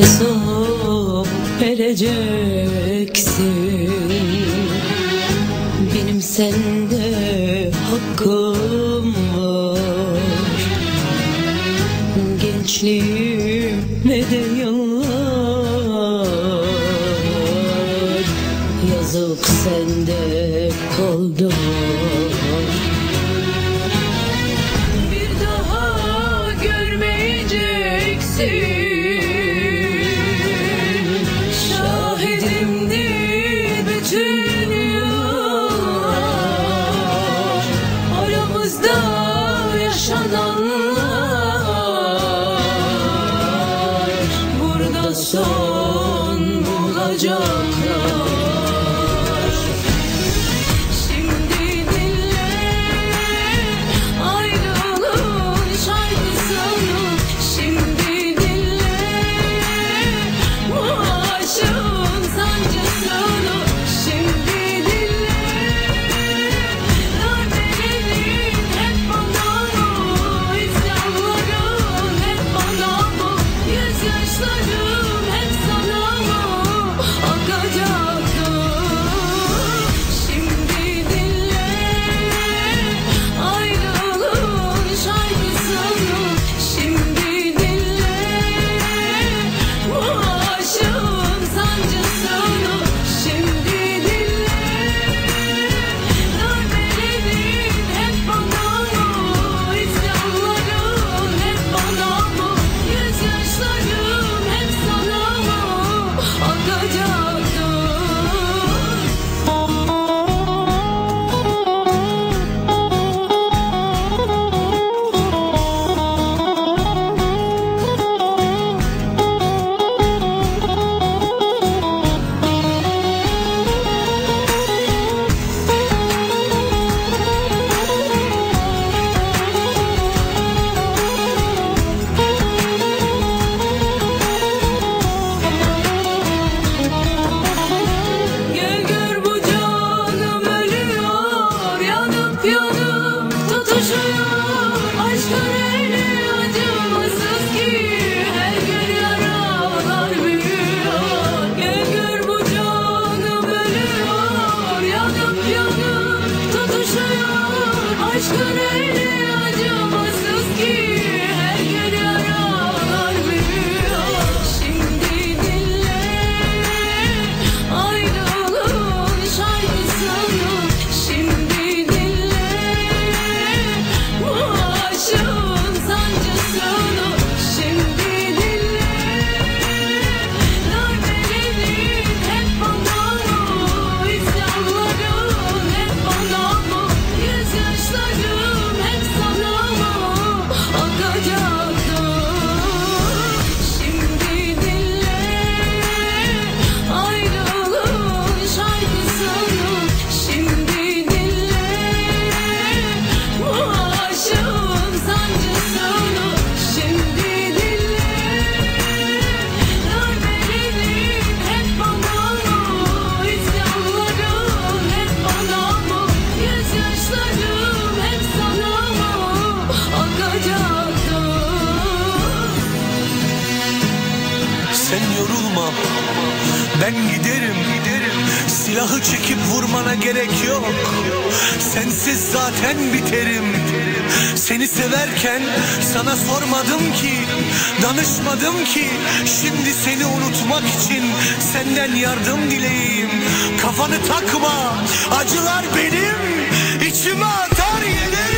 hesap vereceksin Benim sende hakkım var. Gençliğim ve de yıllar? Yazık sende kaldı. Bir daha görmeyeceksin. Joe. Jésus. Ben giderim giderim. Silahı çekip vurmana gerek yok. Sensiz zaten biterim. Seni severken sana sormadım ki Danışmadım ki. Şimdi seni unutmak için Senden yardım dileyim. Kafanı takma Acılar benim. İçime atar yedim